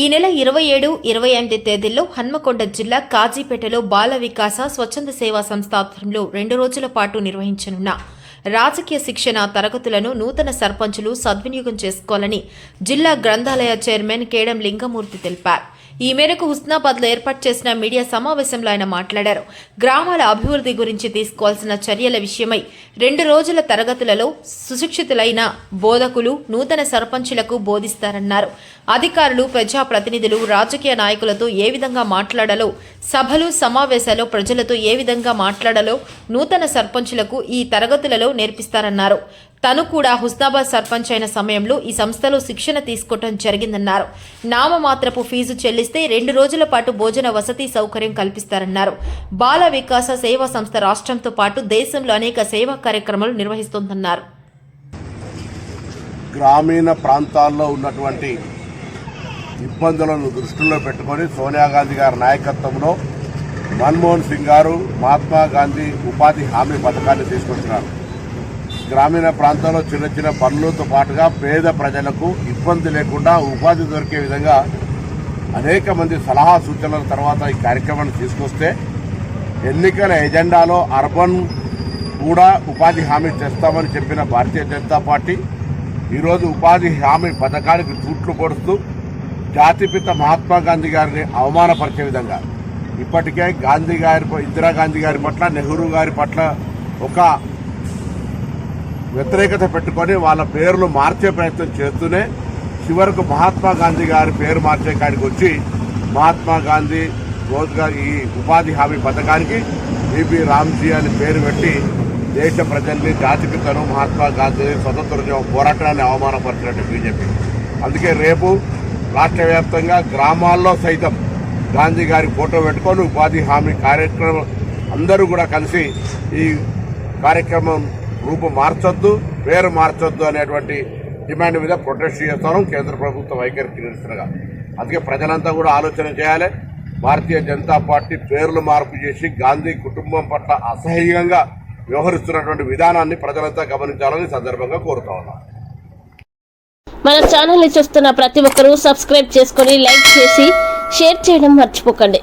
ఈ నెల ఇరవై ఏడు ఇరవై ఎనిమిది తేదీల్లో హన్మకొండ జిల్లా కాజీపేటలో బాల వికాస స్వచ్ఛంద సేవా సంస్థ ఆధ్వర్యంలో రెండు రోజుల పాటు నిర్వహించనున్న రాజకీయ శిక్షణ తరగతులను నూతన సర్పంచులు సద్వినియోగం చేసుకోవాలని జిల్లా గ్రంథాలయ చైర్మన్ కేడం లింగమూర్తి తెలిపారు. ఈ మేరకు హుస్నాబాద్లో ఏర్పాటు చేసిన మీడియా సమావేశంలో ఆయన మాట్లాడారు. గ్రామాల అభివృద్ధి గురించి తీసుకోవాల్సిన చర్యల విషయమై రెండు రోజుల తరగతులలో సుశిక్షితులైన బోధకులు నూతన సర్పంచులకు బోధిస్తారన్నారు. అధికారులు ప్రజాప్రతినిధులు రాజకీయ నాయకులతో ఏ విధంగా మాట్లాడాలో సభలు సమావేశాలు ప్రజలతో ఏ విధంగా మాట్లాడాలో నూతన సర్పంచులకు ఈ తరగతులలో నేర్పిస్తారన్నారు. తను కూడా హుస్నాబాద్ సర్పంచ్ అయిన సమయంలో ఈ సంస్థలో శిక్షణ తీసుకోవటం జరిగిందన్నారు. నామమాత్రపు ఫీజు చెల్లిస్తే రెండు రోజుల పాటు భోజన వసతి సౌకర్యం కల్పిస్తారన్నారు. బాల వికాస సేవా సంస్థ రాష్ట్రంతో పాటు దేశంలో అనేక సేవా కార్యక్రమాలు నిర్వహిస్తోందన్నారు. గ్రామీణ ప్రాంతాల్లో ఉన్నటువంటి ఇబ్బందులను దృష్టిలో పెట్టుకొని సోనియా గాంధీ గారి నాయకత్వంలో మన్మోహన్ సింగ్ గారు మహాత్మా గాంధీ ఉపాధి హామీ పథకాన్ని తీసుకొచ్చినారు. గ్రామీణ ప్రాంతాల్లో చిన్న చిన్న పనులతో పాటుగా పేద ప్రజలకు ఇబ్బంది లేకుండా ఉపాధి దొరికే విధంగా అనేక మంది సలహా సూచనల తర్వాత ఈ కార్యక్రమాన్ని తీసుకొస్తే ఎన్నికల ఎజెండాలో అర్బన్ కూడా ఉపాధి హామీ తెస్తామని చెప్పిన భారతీయ జనతా పార్టీ ఈరోజు ఉపాధి హామీ పథకానికి తూట్లు పొడుస్తూ జాతిపిత మహాత్మా గాంధీ గారిని అవమానపరిచే విధంగా. ఇప్పటికే గాంధీ గారి ఇందిరాగాంధీ గారి పట్ల నెహ్రూ గారి పట్ల ఒక వ్యతిరేకత పెట్టుకొని వాళ్ళ పేర్లు మార్చే ప్రయత్నం చేస్తూనే చివరకు మహాత్మా గాంధీ గారి పేరు మార్చే కాడికి వచ్చి మహాత్మా గాంధీ రోజ్గార్ ఈ ఉపాధి హామీ పథకానికి బీబీ రామ్జీ అని పేరు పెట్టి దేశ ప్రజల్ని జాతిపితను మహాత్మా గాంధీ స్వతంత్ర పోరాటాన్ని అవమానపరిచినట్టు బీజేపీ. అందుకే రేపు రాష్ట్ర వ్యాప్తంగా గ్రామాల్లో సైతం గాంధీ గారి ఫోటో పెట్టుకొని ఉపాధి హామీ కార్యక్రమం అందరూ కూడా కలిసి ఈ కార్యక్రమం రూపు మార్చొద్దు పేరు మార్చొద్దు అనేటువంటి డిమాండ్ మీద ప్రొటెస్ట్ చేస్తాను. కేంద్ర ప్రభుత్వ వైఖరికి నిరసనగా అందుకే ప్రజలంతా కూడా ఆలోచన చేయాలి. భారతీయ జనతా పార్టీ పేర్లు మార్పు చేసి గాంధీ కుటుంబం పట్ల అసహ్యంగా వ్యవహరిస్తున్నటువంటి విధానాన్ని ప్రజలంతా గమనించాలని సందర్భంగా కోరుతా ఉన్నాను మన ఛానల్ని చూస్తున్న ప్రతి ఒక్కరూ సబ్స్క్రైబ్ చేసుకొని లైక్ చేసి షేర్ చేయడం మర్చిపోకండి.